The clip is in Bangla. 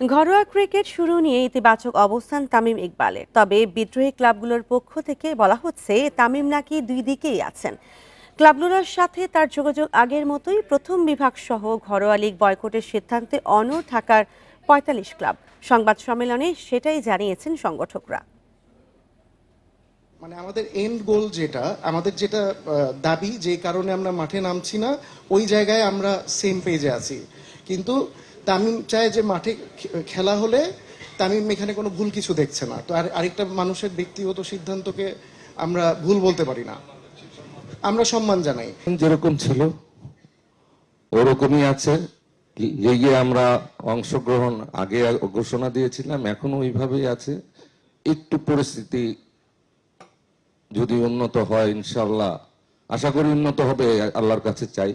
ঘরোয়া ক্রিকেট শুরু নিয়ে ইতিবাচক অবস্থান তামিম ইকবালের। তবে বিদ্রোহী ক্লাবগুলোর পক্ষ থেকে বলা হচ্ছে, তামিম নাকি দুই দিকেই আছেন। ক্লাবগুলোর সাথে তার যোগাযোগ আগের মতোই প্রথম বিভাগ সহ ঘরোয়া লীগ বয়কটের সিদ্ধান্তে অনড় থাকার পঁয়তাল্লিশ ক্লাব। সংবাদ সম্মেলনে সেটাই জানিয়েছেন সংগঠকরা। মানে আমাদের এন্ড গোল যেটা, আমাদের যেটা দাবি, যে কারণে আমরা মাঠে নামছি না, ওই জায়গায় আমরা সেম পেজে আছি। কিন্তু তামিম চায় যে মাঠে খেলা হলে তামিম এখানে কোনো ভুল কিছু দেখছে না। তো আর আরেকটা মানুষের ব্যক্তিগত সিদ্ধান্তকে আমরা ভুল বলতে পারি না। আমরা সম্মান জানাই। যেরকম ছিল, ওরকমই আছে। লিগে আমরা অংশগ্রহণ আগে ঘোষণা দিয়েছিলাম, এখনও ওইভাবেই আছে। একটু পরিস্থিতি যদি উন্নত হয় ইনশাল্লাহ আশা করি উন্নত হবে, আল্লাহর কাছে চাই।